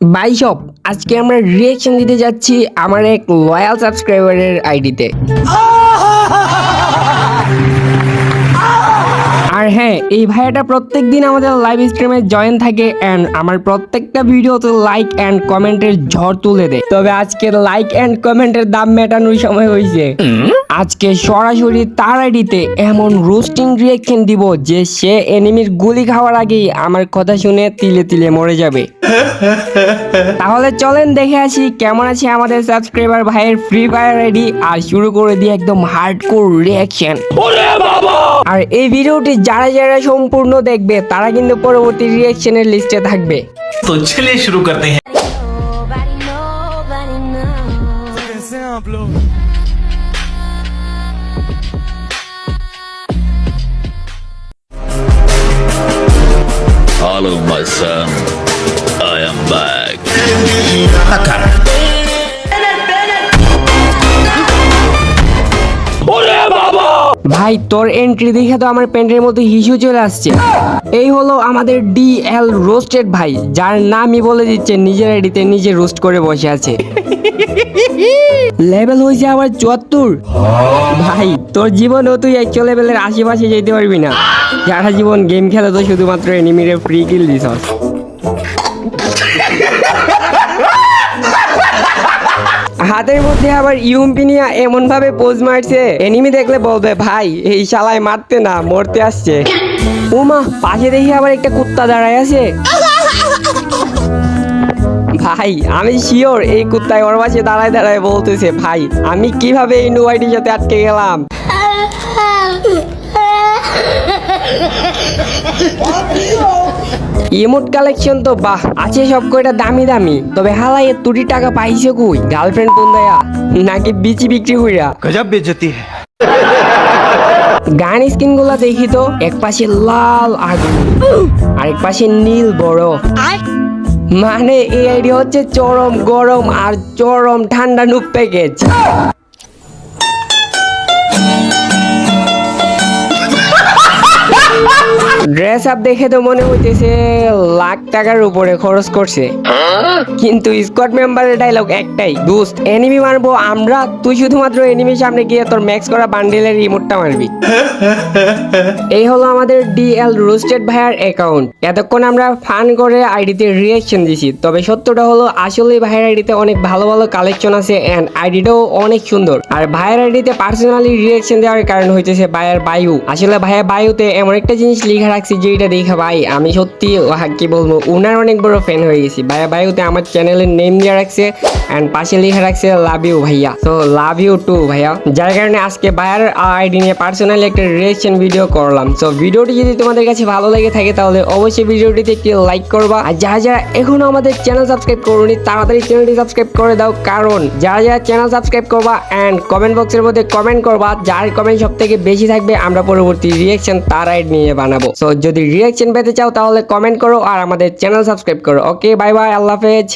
বাইশপ আজকে আমরা রিয়েকশন দিতে যাচ্ছি আমার এক লয়াল সাবস্ক্রাইবারের আইডিতে এই ভাইয়াটা প্রত্যেক দিন আমাদের লাইভ স্ট্রিমে জয়েন থাকে অ্যান্ড আমার প্রত্যেকটা ভিডিওতে লাইক অ্যান্ড কমেন্টের ঝড় তুলে দেয়। তবে আজকে লাইক অ্যান্ড কমেন্টের দাম মেটানোর সময় হয়েছে। আজকে সরাসরি তার আইডিতে এমন রোস্টিং রিয়েকশন দিব যে সে এনিমির গুলি খাওয়ার আগেই আমার কথা শুনে তিলে তিলে মরে যাবে। তাহলে চলেন দেখে আসি কেমন আছে আমাদের সাবস্ক্রাইবার ভাইয়ের ফ্রি ফায়ার আইডি আর শুরু করে দিই একদম হার্ডকোর রিয়াকশন আর এই ভিডিওটি যারা যারা ভিডিওটা সম্পূর্ণ দেখবে তারা কিন্তু পরবর্তী রিয়াকশনের লিস্টে থাকবে। তো চলে শুরু করতে হ্যাঁ All of my sons ভাই, তোর এন্ট্রি দেখে তো আমার প্যান্টের মধ্যে হিসু চলে আসছে। এই হলো আমাদের ডি এল রোস্টেড ভাই, যার নামই বলে দিচ্ছে, নিজের আইডিতে নিজে রোস্ট করে বসে আছে। লেভেল হয়েছে আবার চুয়াত্তর। ভাই, তোর জীবনেও তুই একশো লেভেলের আশেপাশে যেতে পারবি না। সারা জীবন গেম খেলে তো শুধুমাত্র এনিমিরে ফ্রি কিল দিস হাতের মধ্যে আবার ইউম্পি নিয়ে এমন ভাবে পোজ মারছে। এনিমি দেখলে বলবে, ভাই, এই শালায় মারতে না, মরতে আসছে। উমা, পাশে দেখি আবার একটা কুত্তা দাঁড়ায় আছে। ভাই, আমি শিওর এই কুত্তায় ওর পাশে দাঁড়ায় দাঁড়ায় বলতেছে, ভাই, আমি কীভাবে এই নুয়াইটির সাথে আটকে গেলাম? ইমোট কালেকশন তো বাহ আছে সব কয়টা দামি দামি। তবে হালাই এর তুটি টাকা পাইছে কই? গার্লফ্রেন্ড বন্ধায়া নাকি বিচি বিক্রি হইরা? গজব বেজতি গান স্কিনগুলা দেখি তো এক পাশে লাল আগুন এক পাশে নীল বড়। মানে এই আইডিয়া হচ্ছে চরম গরম আর চরম ঠান্ডা নুপ প্যাকেজ ড্রেস আপ দেখে তো মনে হইতেছে লাখ টাকার উপরে খরচ করছে। কিন্তু স্কোয়াড মেম্বারের ডায়লগ একটাই, দোস্ত এনিমি মারবো আমরা, তুই শুধুমাত্র এনিমির সামনে গিয়ে তোর ম্যাক্স করা বান্ডেলের রিমোটটা মারবি। এই হলো আমাদের ডিএল রোস্টেড ভাইয়ার অ্যাকাউন্ট এতক্ষণ আমরা ফান করে আইডিতে রিয়াকশন দিছি, তবে সত্যটা হলো আসলে ভাইয়ের আইডিতে অনেক ভালো ভালো কালেকশন আছে এন্ড আইডিটাও অনেক সুন্দর। আর ভাইয়ের আইডিতে পার্সোনালি রিয়াকশন দেওয়ার কারণ হইতেছে ভাইয়ের বায়ু। আসলে ভাইয়ের বায়ুতে এমন একটা জিনিস লিখা রাখছি যেটা দেখা ভাই, আমি সত্যি কি বলব, উনার অনেক বড় ফ্যান হয়ে গেছি। ভাইয়া বায়ুতে আমার চ্যানেলের নেম দিয়ে রাখছে এন্ড পাশে লিখে রাখছে লাভ ইউ ভাইয়া। তো লাভ ইউ টু ভাইয়া। যার কারণে আজকে ভাইয়ার আইডি নিয়ে পার্সোনালি একটা রিয়েকশন ভিডিও করলাম। তো ভিডিওটি যদি তোমাদের কাছে ভালো লেগে থাকে, তাহলে অবশ্যই ভিডিওটিতে একটি লাইক করবা। আর যারা যারা এখনও আমাদের চ্যানেল সাবস্ক্রাইব করোনি, তাড়াতাড়ি চ্যানেলটি সাবস্ক্রাইব করে দাও। কারণ যারা যারা চ্যানেল সাবস্ক্রাইব করবা অ্যান্ড কমেন্ট বক্সের মধ্যে কমেন্ট করবা, যার কমেন্ট সব থেকে বেশি থাকবে, আমরা পরবর্তী রিয়েকশন তার আইড নিয়ে বানাবো। তো যদি রিয়াকশন পেতে চাও তাহলে কমেন্ট করো আর আমাদের চ্যানেল সাবস্ক্রাইব করো। ওকে বাই বাই আল্লাহ হাফেজ।